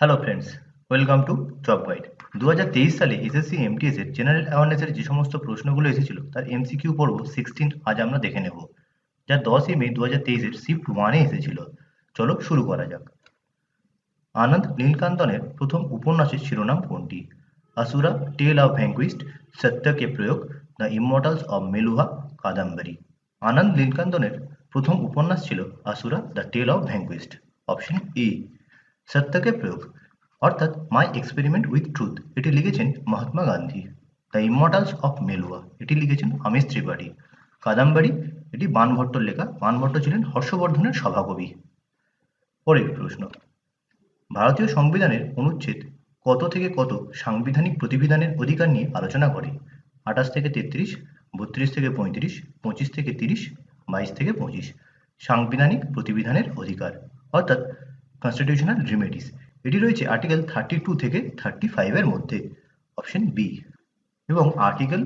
Hello friends welcome to job guide দু হাজার তেইশ সালে এসএসসি এমটিএস এর জেনারেল অ্যাওয়ারনেসের যে সমস্ত প্রশ্নগুলো এসেছিল, তার এমসিকিউ পর্ব সিক্সটিন আজ আমরা দেখে নেব। যা দশই মে দু হাজার তেইশের শিফট ওয়ানে এসেছিল। চলো শুরু করা যাক। আনন্দ নীলকান্তনের প্রথম উপন্যাসের শিরোনাম কোনটি? আসুরা টেল অফ ভ্যাঙ্কুইস্ট সত্যকে প্রয়োগ the immortals of Meluha, Kadambari. Anand নীলকান্তনের প্রথম উপন্যাস ছিল Asura the tale of vanquished option ই সত্যকে প্রয়োগ। অর্থাৎ মাই এক্সপেরিমেন্ট উইথ ট্রুথ, এটি লিখেছেন Mahatma Gandhi. The immortals of Meluha, এটি লিখেছেন আমিষ ত্রিপাঠী। কাদাম্বারি, এটি বানভট্টর লেখা। বানভট্ট ছিলেন হর্ষবর্ধনের সভাকবি। পরের প্রশ্ন। ভারতীয় সংবিধানের অনুচ্ছেদ কত থেকে কত সাংবিধানিক প্রতিবিধানের অধিকার নিয়ে আলোচনা করে? আঠাশ থেকে তেত্রিশ, বত্রিশ থেকে পঁয়ত্রিশ, পঁচিশ থেকে তিরিশ, বাইশ থেকে পঁচিশ। সাংবিধানিক প্রতিবিধানের অধিকার। অর্থাৎ কনস্টিটিউশনাল রিমেডিস এটি রয়েছে আর্টিকেল থার্টি টু থেকে থার্টি ফাইভের মধ্যে অপশন বি এবং আর্টিকেল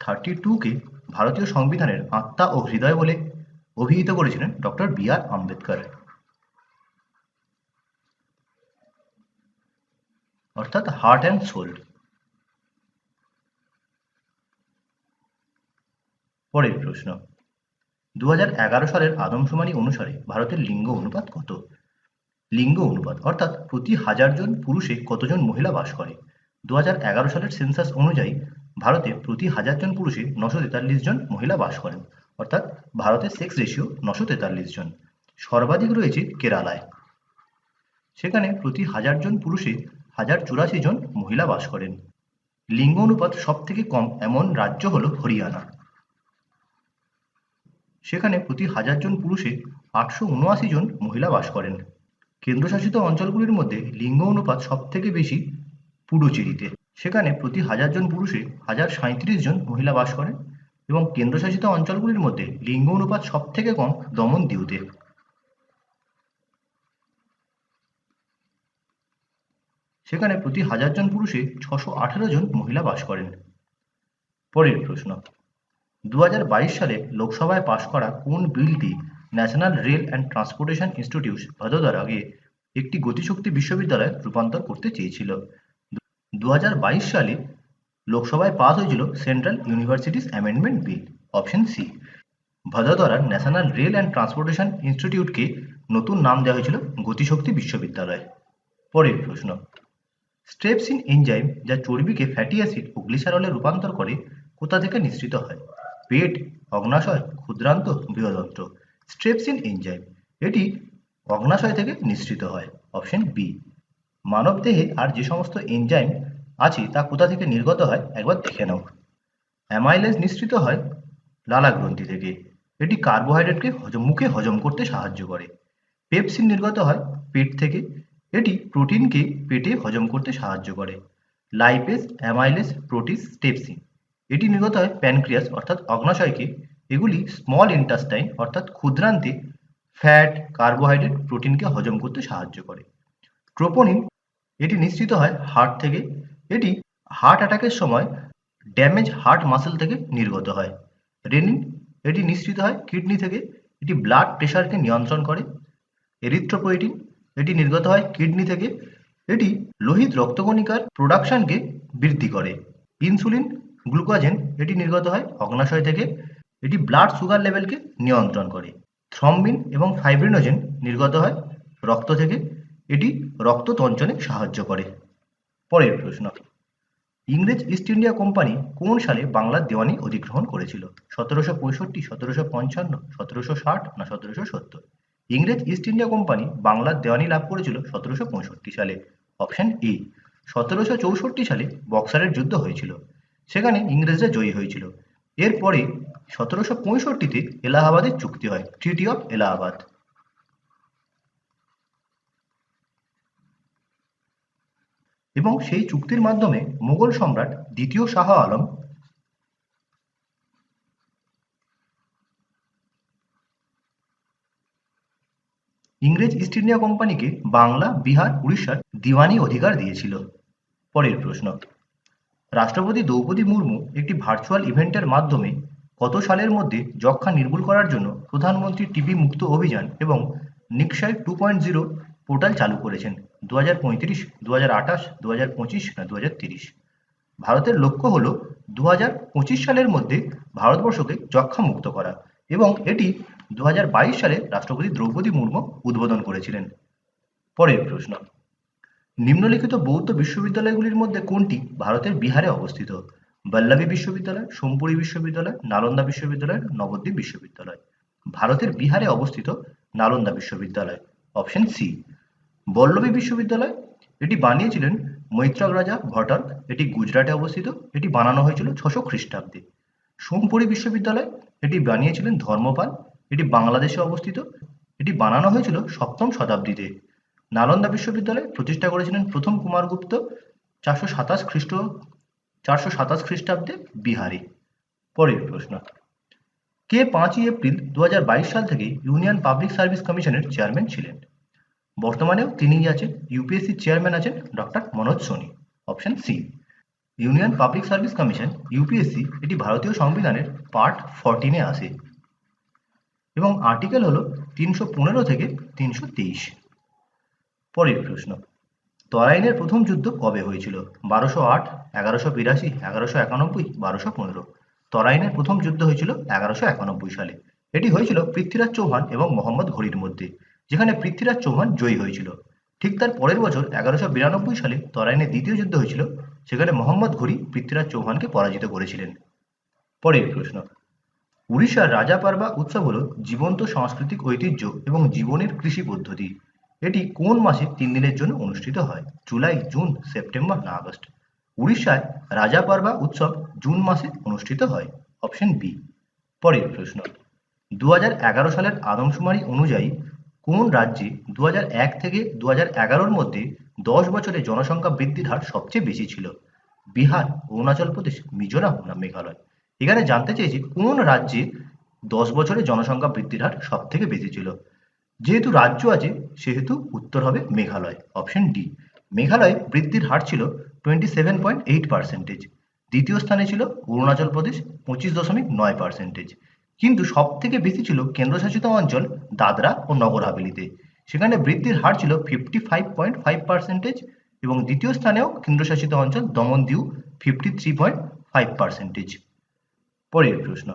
থার্টি টুকে ভারতীয় সংবিধানের আত্মা ও হৃদয় বলে অভিহিত করেছিলেন ডক্টর বি আর আম্বেদকর। অর্থাৎ হার্ট অ্যান্ড সোল পরের প্রশ্ন। দু হাজার এগারো সালের আদমশুমারি অনুসারে ভারতের লিঙ্গ অনুপাত কত? লিঙ্গ অনুপাত। অর্থাৎ প্রতি হাজার জন পুরুষে কতজন মহিলা বাস করে? দু হাজার এগারো সালের সেন্সাস অনুযায়ী ভারতে প্রতি হাজার জন পুরুষে নশো তেতাল্লিশ জন মহিলা বাস করেন। অর্থাৎ ভারতের সেক্স রেশিও নশো তেতাল্লিশ জন। সর্বাধিক রয়েছে কেরালায়। সেখানে প্রতি হাজার জন পুরুষে হাজার চুরাশি জন মহিলা বাস করেন। লিঙ্গ অনুপাত সব থেকে কম এমন রাজ্য হল হরিয়ানা। সেখানে প্রতি হাজার জন পুরুষে আটশো উনআশি জন মহিলা বাস করেন। কেন্দ্রশাসিত অঞ্চলগুলির মধ্যে লিঙ্গ অনুপাত সব থেকে বেশি পুডুচেরিতে। সেখানে প্রতি হাজার জন পুরুষে হাজার সাঁত্রিশ জন মহিলা বাস করেন এবং কেন্দ্রশাসিত অঞ্চলগুলির মধ্যে লিঙ্গ অনুপাত সব থেকে কম দমন দিউতে। সেখানে প্রতি হাজার জন পুরুষে ছশো আঠেরো জন মহিলা বাস করেন। পরের প্রশ্ন দু হাজার বাইশ সালে লোকসভায় পাশ করা কোন বিলটি national rail and transportation institute ভদোদার আগে একটি গতিশক্তি বিশ্ববিদ্যালয়ে রূপান্তর করতে চেয়েছিল। দুহাজার বাইশ সালে লোকসভায় পাস হয়েছিল central universities amendment bill, option C. ভদোদরার national rail and transportation ইনস্টিটিউটকে নতুন নাম দেওয়া হয়েছিল গতিশক্তি বিশ্ববিদ্যালয়। পরের প্রশ্ন স্ট্রেপসিন এনজাইম যা চর্বিকে ফ্যাটি অ্যাসিড ও গ্লিসারলে রূপান্তর করে কোথা থেকে নিঃসৃত হয়? পেট, অগ্নাশয়, ক্ষুদ্রান্ত, বৃহদন্ত্র। স্ট্রেপসিন এনজাইম এটি অগ্নাশয় থেকে নিঃসৃত হয়, অপশন বি মানব দেহে আর যে সমস্ত এনজাইম আছে তা কোথা থেকে নির্গত হয়, একবার দেখে নাও। অ্যামাইলেজ নিঃসৃত হয় লালা গ্রন্থি থেকে। এটি কার্বোহাইড্রেটকে হজম, মুখে হজম করতে সাহায্য করে। পেপসিন নির্গত হয় পেট থেকে। এটি প্রোটিনকে পেটে হজম করতে সাহায্য করে। Lipase amylase protease, steapsin. এটি নির্গত হয় প্যানক্রিয়াস, অর্থাৎ অগ্নাশয়কে এগুলি স্মল ইন্টাস্টাইন অর্থাৎ ক্ষুদ্রান্তে ফ্যাট কার্বোহাইড্রেট প্রোটিনকে হজম করতে সাহায্য করে। ট্রোপোনিন এটি নিশ্চিত হয় হার্ট থেকে। এটি হার্ট অ্যাটাকের সময় ড্যামেজ হার্ট মাসেল থেকে নির্গত হয়। রেনিন এটি নিশ্চিত হয় কিডনি থেকে। এটি ব্লাড প্রেশারকে নিয়ন্ত্রণ করে। এরিথ্রোপোয়েটিন এটি নির্গত হয় কিডনি থেকে। এটি লোহিত রক্তকণিকার প্রোডাকশনকে বৃদ্ধি করে। ইনসুলিন গ্লুকোজেন এটি নির্গত হয় অগ্নাশয় থেকে। এটি ব্লাড সুগার লেভেলকে নিয়ন্ত্রণ করে। থ্রম্বিন এবং ফাইব্রিনোজেন নির্গত হয় রক্ত থেকে। এটি রক্ত তঞ্চনে সাহায্য করে। পরের প্রশ্ন, ইংরেজ ইস্ট ইন্ডিয়া কোম্পানি কোন সালে বাংলার দেওয়ানি অধিগ্রহণ করেছিল? সতেরোশো পঁয়ষট্টি, সতেরোশো পঞ্চান্ন, সতেরোশো ষাট না সতেরোশো সত্তর? ইংরেজ ইস্ট ইন্ডিয়া কোম্পানি বাংলার দেওয়ানি লাভ করেছিল সতেরোশো পঁয়ষট্টি সালে। অপশন এ, সতেরোশো চৌষট্টি সালে বক্সারের যুদ্ধ হয়েছিল। সেখানে ইংরেজরা জয়ী হয়েছিল। এরপরে সতেরোশো পঁয়ষট্টিতে এলাহাবাদের চুক্তি হয় ট্রিটি অফ এলাহাবাদ এবং সেই চুক্তির মাধ্যমে মুঘল সম্রাট দ্বিতীয় শাহ আলম ইংরেজ ইস্ট ইন্ডিয়া কোম্পানিকে বাংলা, বিহার, উড়িষ্যার দিওয়ানি অধিকার দিয়েছিল। পরের প্রশ্ন, রাষ্ট্রপতি দ্রৌপদী মুর্মু একটি ভার্চুয়াল ইভেন্টের মাধ্যমে কত সালের মধ্যে যক্ষ্মা নির্মূল করার জন্য প্রধানমন্ত্রী টিবি মুক্ত অভিযান এবং Nikshay two point zero portal চালু করেছেন দু হাজার পঁয়ত্রিশ দু হাজার আঠাশ দু হাজার পঁচিশ না দু হাজার তিরিশ। ভারতের লক্ষ্য হল দু হাজার পঁচিশ সালের মধ্যে ভারতবর্ষকে যক্ষা মুক্ত করা এবং এটি দু হাজার বাইশ সালে রাষ্ট্রপতি দ্রৌপদী মুর্মু উদ্বোধন করেছিলেন। পরের প্রশ্ন, নিম্নলিখিত বৌদ্ধ বিশ্ববিদ্যালয়গুলির মধ্যে কোনটি ভারতের বিহারে অবস্থিত? বল্লভী বিশ্ববিদ্যালয়, সোমপুরি বিশ্ববিদ্যালয়, নালন্দা বিশ্ববিদ্যালয়, নবদ্বীপ বিশ্ববিদ্যালয়। ভারতের বিহারে অবস্থিত নালন্দা বিশ্ববিদ্যালয় অপশন সি বল্লভী বিশ্ববিদ্যালয়, এটি বানিয়েছিলেন মৈত্রক রাজা ভট্টার্ক এটি গুজরাটে অবস্থিত, এটি বানানো হয়েছিল ছশো খ্রিস্টাব্দে। সোমপুরি বিশ্ববিদ্যালয়, এটি বানিয়েছিলেন ধর্মপাল, এটি বাংলাদেশে অবস্থিত, এটি বানানো হয়েছিল সপ্তম শতাব্দীতে। নালন্দা বিশ্ববিদ্যালয় প্রতিষ্ঠা করেছিলেন প্রথম কুমারগুপ্ত, চারশো সাতাশ খ্রিস্ট চারশো সাতাশ খ্রিস্টাব্দে বিহারে। পরের প্রশ্ন, কে পাঁচই এপ্রিল দু হাজার বাইশ সাল থেকে ইউনিয়ন পাবলিক সার্ভিস কমিশনের চেয়ারম্যান ছিলেন? বর্তমানেও তিনিই আছেন, ইউপিএসসি চেয়ারম্যান আছেন doctor Manoj Soni. Option C, union public service commission, UPSC, এটি ভারতীয় সংবিধানের পার্ট ফরটিনে আসে এবং আর্টিকেল হলো তিনশো পনেরো থেকে তিনশো তেইশ। পরের প্রশ্ন তরাইনের প্রথম যুদ্ধ কবে হয়েছিল? বারোশো আট, এগারোশো বিরাশি, এগারোশো একানব্বই, বারোশো পনেরো। তরাইনের প্রথম যুদ্ধ হয়েছিল এগারোশো একানব্বই সালে। এটি হয়েছিল পৃথ্বীরাজ চৌহান এবং মোহাম্মদ ঘড়ির মধ্যে, যেখানে পৃথ্বীরাজ চৌহান জয়ী হয়েছিল। ঠিক তার পরের বছর এগারোশো বিরানব্বই সালে তরাইনের দ্বিতীয় যুদ্ধ হয়েছিল, সেখানে মোহাম্মদ ঘড়ি পৃথ্বীরাজ চৌহানকে পরাজিত করেছিলেন। পরের প্রশ্ন, উড়িষ্যার রাজাপারবা উৎসব হল জীবন্ত সাংস্কৃতিক ঐতিহ্য এবং জীবনের কৃষি পদ্ধতি। এটি কোন মাসে তিন দিনের জন্য অনুষ্ঠিত হয়? জুলাই, জুন, সেপ্টেম্বর না আগস্ট? উড়িষ্যায় রাজাপারবা উৎসব জুন মাসে অনুষ্ঠিত হয়। Option B. পরের প্রশ্ন। দু সালের আদমশুমারি অনুযায়ী কোন রাজ্যে দু হাজার এক থেকে দু এগারোর মধ্যে দশ বছরে জনসংখ্যা বৃদ্ধির হার সবচেয়ে বেশি ছিল? বিহার, অরুণাচল প্রদেশ, মিজোরাম না মেঘালয়? এখানে জানতে চেয়েছি কোন রাজ্যে দশ বছরে জনসংখ্যা বৃদ্ধির হার সব থেকে বেশি ছিল? যেহেতু রাজ্য আছে, সেহেতু উত্তর হবে মেঘালয়। অপশন ডি মেঘালয় বৃদ্ধির হার ছিল twenty seven point eight percentage দ্বিতীয় স্থানে ছিল অরুণাচল প্রদেশ পঁচিশ দশমিক নয় পার্সেন্টেজ কিন্তু সব থেকে বেশি ছিল কেন্দ্রশাসিত অঞ্চল দাদরা ও নগর হাভেলিতে। সেখানে বৃদ্ধির হার ছিল fifty five point five percentage এবং দ্বিতীয় স্থানেও কেন্দ্রশাসিত অঞ্চল Daman Diu fifty three point five percentage পরের প্রশ্ন,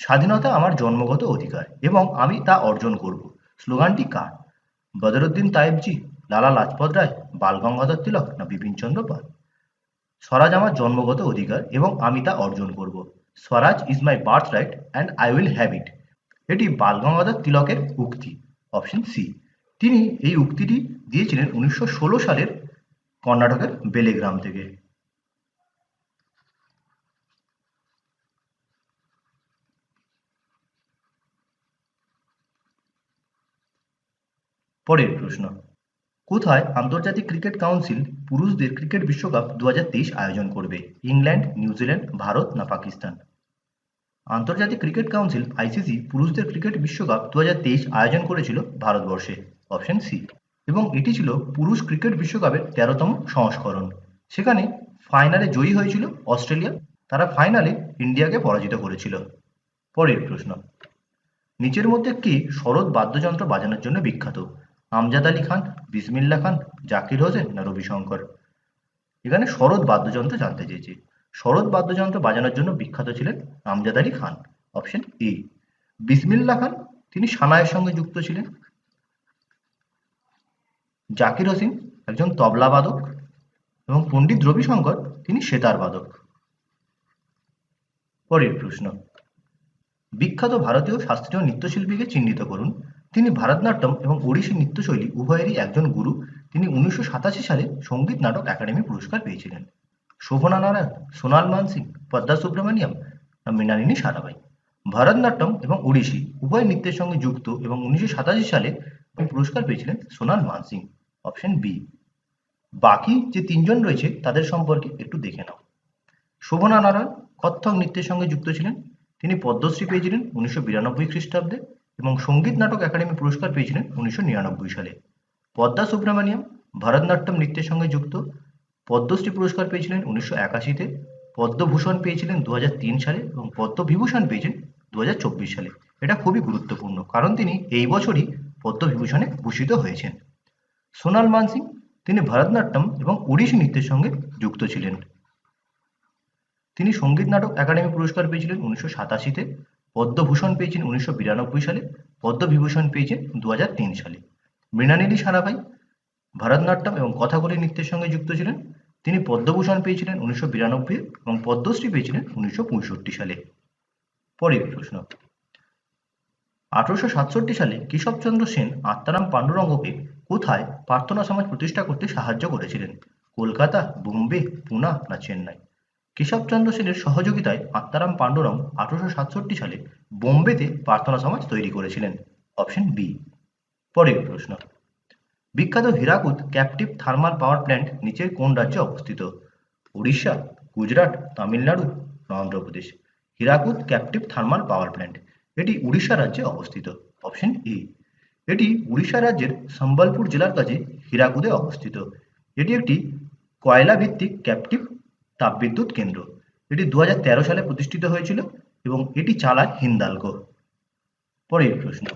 স্বাধীনতা আমার জন্মগত অধিকার এবং আমি তা অর্জন করব। স্লোগানটি কার বদরুদ্দিন তায়েবজি লালা লাজপত রায়, বাল গঙ্গাধর তিলক না বিপিনচন্দ্র পাল? স্বরাজ আমার জন্মগত অধিকার এবং আমি তা অর্জন করব। Swaraj is my birth right and I will have it এটি বাল গঙ্গাধর তিলকের উক্তি অপশন সি তিনি এই উক্তিটি দিয়েছিলেন উনিশশো ষোলো সালের কর্ণাটকের বেলেগ্রাম থেকে। পরের প্রশ্ন। কোথায় আন্তর্জাতিক ক্রিকেট কাউন্সিল পুরুষদের ক্রিকেট বিশ্বকাপ দুহাজার তেইশ আয়োজন করবে? ইংল্যান্ড, নিউজিল্যান্ড, ভারত না পাকিস্তান? আন্তর্জাতিক ক্রিকেট কাউন্সিল আইসিসি পুরুষদের ক্রিকেট বিশ্বকাপ দুহাজার তেইশ আয়োজন করেছিল ভারতবর্ষে। Option C. এবং এটি ছিল পুরুষ ক্রিকেট বিশ্বকাপের তেরোতম সংস্করণ। সেখানে ফাইনালে জয়ী হয়েছিল অস্ট্রেলিয়া। তারা ফাইনালে ইন্ডিয়াকে পরাজিত করেছিল। পরের প্রশ্ন। নিচের মধ্যে কে শরৎ বাদ্যযন্ত্র বাজানোর জন্য বিখ্যাত। আমজাদ আলী খান, বিসমিল্লা খান, জাকির হোসেন না রবিশঙ্কর? এখানে শরৎ বাদ্যযন্ত্র জানতে চেয়েছি। শরৎ বাদ্যযন্ত্র বাজানোর জন্য বিখ্যাত ছিলেন আমজাদ আলী খান, অপশন এ। বিসমিল্লা খান, তিনি সানায়ের সঙ্গে যুক্ত ছিলেন। জাকির হোসেন একজন তবলা বাদক এবং পণ্ডিত রবিশঙ্কর, তিনি সেতার বাদক। পরের প্রশ্ন। বিখ্যাত ভারতীয় শাস্ত্রীয় নৃত্যশিল্পীকে চিহ্নিত করুন। তিনি ভারতনাট্যম এবং ওড়িশি নৃত্যশৈলী উভয়েরই একজন গুরু। তিনি উনিশশো সাতাশি সালে সংগীত নাটক একাডেমি পুরস্কার পেয়েছিলেন। শোভনা নারায়ণ সোনাল মানসিং পদ্মা সুব্রমণিয়াম মৃণালিনী সারাবাই ভারতনাট্যম এবং ওড়িশি উভয় নৃত্যের সঙ্গে যুক্ত এবং উনিশশো সাতাশি সালে পুরস্কার পেয়েছিলেন সোনাল মানসিং অপশন বি। বাকি যে তিনজন রয়েছে, তাদের সম্পর্কে একটু দেখে নাও। শোভনা নারায়ণ কত্থক নৃত্যের সঙ্গে যুক্ত ছিলেন। তিনি পদ্মশ্রী পেয়েছিলেন উনিশশো বিরানব্বই খ্রিস্টাব্দে। এবং সংগীত নাটক একাডেমি পুরস্কার পেয়েছিলেন উনিশশো নিরানব্বই সালে। পদ্মা সুব্রমণিয়াম, ভরতনাট্যম নৃত্যের সঙ্গে যুক্ত। পদ্মশ্রী পুরস্কার পেয়েছিলেন উনিশশো একাশিতে। পদ্মভূষণ পেয়েছিলেন দু হাজার তিন সালে এবং পদ্মবিভূষণ পেয়েছেন দু হাজার চব্বিশ সালে। এটা খুবই গুরুত্বপূর্ণ কারণ তিনি এই বছরই পদ্মবিভূষণে ভূষিত হয়েছেন। সোনাল মানসিং তিনি ভারতনাট্যম এবং ওড়িশি নৃত্যের সঙ্গে যুক্ত ছিলেন। তিনি সংগীত নাটক একাডেমি পুরস্কার পেয়েছিলেন উনিশশো সাতাশিতে। পদ্মভূষণ পেয়েছেন উনিশশো বিরানব্বই সালে, পদ্মবিভূষণ পেয়েছেন দু হাজার তিন সালে। মৃণালিনী সারাভাই ভারতনাট্যম এবং কথাকলি নৃত্যের সঙ্গে যুক্ত ছিলেন। তিনি পদ্মভূষণ পেয়েছিলেন উনিশশো বিরানব্বই এবং পদ্মশ্রী পেয়েছিলেন উনিশশো পঁয়ষট্টি সালে। পরের প্রশ্ন। আঠারোশো সাতষট্টি সালে কেশবচন্দ্র সেন আত্মারাম পাণ্ডুরঙ্গকে কোথায় প্রার্থনা সমাজ প্রতিষ্ঠা করতে সাহায্য করেছিলেন? কলকাতা, বোম্বে, পুনা না চেন্নাই? কেশবচন্দ্র সেনের সহযোগিতায় আত্মারাম পাণ্ডুরঙ্গ আঠারোশো সাতষট্টি সালে বোম্বেতে প্রার্থনা সমাজ তৈরি করেছিলেন। Option B. পরের প্রশ্ন। বিখ্যাত Hirakud captive thermal power plant নিচের কোন রাজ্যে অবস্থিত? Orissa, Gujarat, Tamil Nadu, Andhra Pradesh. Hirakud captive thermal power plant. এটি উড়িষ্যা রাজ্যে অবস্থিত। Option A. এটি উড়িষ্যা রাজ্যের সম্বলপুর জেলার কাছে হীরাকুদে অবস্থিত। এটি একটি কয়লা ভিত্তিক ক্যাপটিভ তাপবিদ্যুৎ কেন্দ্র। এটি দু সালে প্রতিষ্ঠিত হয়েছিল এবং এটি চালায় হিন্দালকো পরের প্রশ্ন,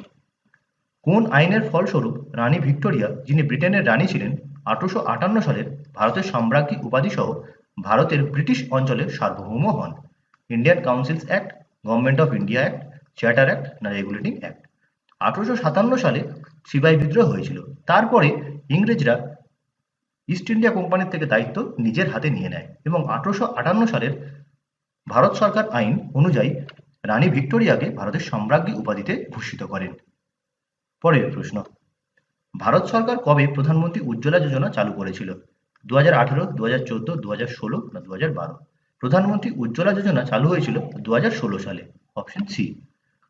কোন আইনের ফলস্বরূপ রানী ভিক্টোরিয়া, যিনি ব্রিটেনের রানী ছিলেন, আঠারোশো আটান্ন সালের ভারতের সম্রাজ্ঞী উপাধি সহ ভারতের ব্রিটিশ অঞ্চলের সার্বভৌম হন। Indian Councils Act, Government of India Act, Charter Act না রেগুলেটিং অ্যাক্ট। আঠারোশো সাতান্ন সালে সিপাহী বিদ্রোহ হয়েছিল। তারপরে ইংরেজরা ইস্ট ইন্ডিয়া কোম্পানির থেকে দায়িত্ব নিজের হাতে নিয়ে নেয় এবং আঠারোশো আটান্ন সালের ভারত সরকার আইন অনুযায়ী রানী ভিক্টোরিয়াকে ভারতের সম্রাজ্ঞী উপাধিতে ভূষিত করেন। পরের প্রশ্ন, ভারত সরকার কবে প্রধানমন্ত্রী উজ্জ্বলা যোজনা চালু করেছিল? দু হাজার আঠেরো দু হাজার চোদ্দ দু হাজার ষোলো না দু হাজার বারো? প্রধানমন্ত্রী উজ্জ্বলা যোজনা চালু হয়েছিল দু হাজার ষোলো সালে। অপশন সি,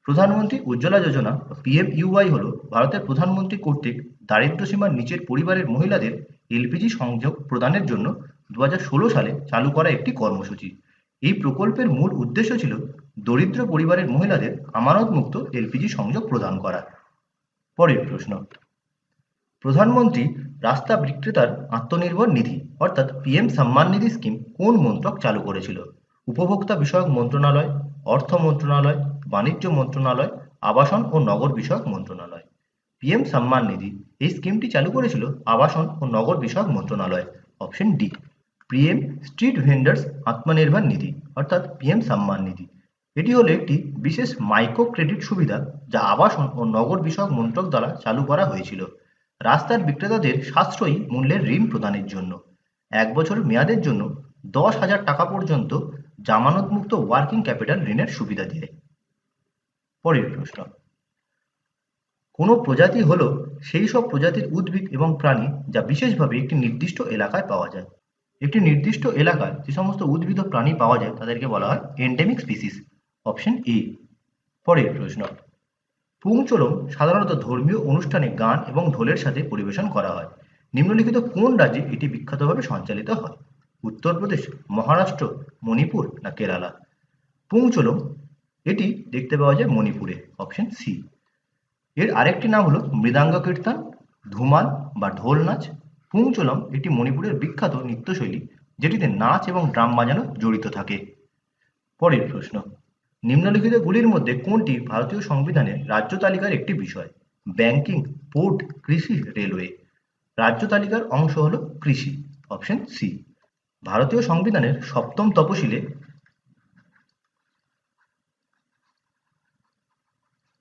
প্রধানমন্ত্রী উজ্জ্বলা যোজনা পিএম ইউআই হল ভারতের প্রধানমন্ত্রী কর্তৃক দারিদ্র সীমার নিচের পরিবারের মহিলাদের এলপিজি সংযোগ প্রদানের জন্য দু হাজার ষোলো সালে চালু করা একটি কর্মসূচি। এই প্রকল্পের মূল উদ্দেশ্য ছিল দরিদ্র পরিবারের মহিলাদের আমানতমুক্ত এলপিজি সংযোগ প্রদান করা। পরের প্রশ্ন। প্রধানমন্ত্রী রাস্তা বিক্রেতার আত্মনির্ভর নিধি অর্থাৎ পিএম সম্মান নিধি স্কিম কোন মন্ত্রক চালু করেছিল? উপভোক্তা বিষয়ক মন্ত্রণালয়, অর্থ মন্ত্রণালয়, বাণিজ্য মন্ত্রণালয়, আবাসন ও নগর বিষয়ক মন্ত্রণালয়। পিএম সম্মান নিধি এই স্কিমটি চালু করেছিল আবাসন ও নগর বিষয়ক মন্ত্রণালয় option D PM street vendors Atmanirbhar Nidhi অর্থাৎ পিএম সম্মান নিধি এটি হলো একটি বিশেষ মাইক্রো ক্রেডিট সুবিধা যা আবাসন ও নগর বিষয়ক মন্ত্রক দ্বারা চালু করা হয়েছিল। রাস্তার বিক্রেতাদের সাশ্রয়ী মূল্যের ঋণ প্রদানের জন্য। এক বছর মেয়াদের জন্য দশ হাজার টাকা পর্যন্ত জামানতমুক্ত ওয়ার্কিং ক্যাপিটাল ঋণের সুবিধা দেয়। পরের প্রশ্ন কোনো প্রজাতি হলো সেই সব প্রজাতির উদ্ভিদ এবং প্রাণী যা বিশেষভাবে একটি নির্দিষ্ট এলাকায় পাওয়া যায়। একটি নির্দিষ্ট এলাকায় যে সমস্ত উদ্ভিদ ও প্রাণী পাওয়া যায় তাদেরকে বলা হয় এন্ডেমিক স্পিসিস অপশন এ পরের প্রশ্ন, পুংচলম সাধারণত ধর্মীয় অনুষ্ঠানে গান এবং ঢোলের সাথে পরিবেশন করা হয়। নিম্নলিখিত কোন রাজ্যে এটি বিখ্যাতভাবে সঞ্চালিত হয়? উত্তরপ্রদেশ, মহারাষ্ট্র, মণিপুর না কেরালা? পুংচলম, এটি দেখতে পাওয়া যায় মণিপুরে অপশন সি এর আরেকটি নাম হলো মৃদাঙ্গ কীর্তন, ধুমাল বা ঢোল নাচ পুংচলম এটি মণিপুরের বিখ্যাত নৃত্যশৈলী, যেটিতে নাচ এবং ড্রাম বাজানো জড়িত থাকে। পরের প্রশ্ন, নিম্নলিখিত গুলির মধ্যে কোনটি ভারতীয় সংবিধানের রাজ্য তালিকার একটি বিষয়? ব্যাংকিং, পোর্ট, কৃষি, রেলওয়ে। রাজ্য তালিকার অংশ হল কৃষি, অপশন সি। ভারতীয় সংবিধানের সপ্তম তপশিলে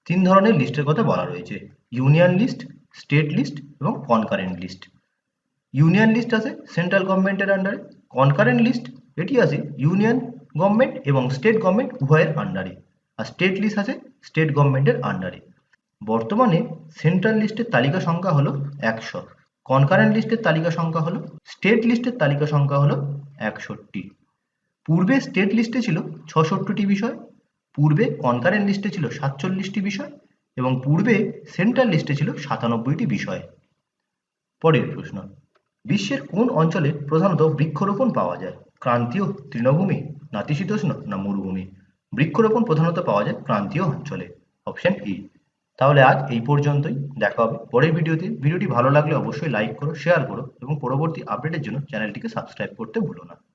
তিন ধরনের লিস্টের কথা বলা রয়েছে। ইউনিয়ন লিস্ট, স্টেট লিস্ট এবং কনকারেন্ট লিস্ট। ইউনিয়ন লিস্ট আছে সেন্ট্রাল গভর্নমেন্টের আন্ডারে কনকারেন্ট লিস্ট এটি আছে ইউনিয়ন গভর্নমেন্ট এবং স্টেট গভর্নমেন্ট উভয়ের আন্ডারে আর স্টেট লিস্ট আছে স্টেট গভর্নমেন্টের আন্ডারে বর্তমানে সেন্ট্রাল লিস্টের তালিকা সংখ্যা হলো একশো। কনকারেন্ট লিস্টের তালিকা সংখ্যা হলো, স্টেট লিস্টের তালিকা সংখ্যা হলো একষট্টি। পূর্বে স্টেট লিস্টে ছিল ছষট্টিটি বিষয় পূর্বে কনকারেন্ট লিস্টে ছিল সাতচল্লিশটি বিষয় এবং পূর্বে সেন্ট্রাল লিস্টে ছিল সাতানব্বইটি বিষয়। পরের প্রশ্ন, বিশ্বের কোন অঞ্চলে প্রধানত বৃক্ষরোপণ পাওয়া যায়? ক্রান্তীয় তৃণভূমি, নাতিশীতোষ্ণ না মরুভূমি? বৃক্ষরোপণ প্রধানত পাওয়া যায় ক্রান্তীয় অঞ্চলে। অপশন ই তাহলে আজ এই পর্যন্তই, দেখা হবে পরের ভিডিওতে। ভিডিওটি ভালো লাগলে অবশ্যই লাইক করো, শেয়ার করো এবং পরবর্তী আপডেটের জন্য চ্যানেলটিকে সাবস্ক্রাইব করতে ভুলো না।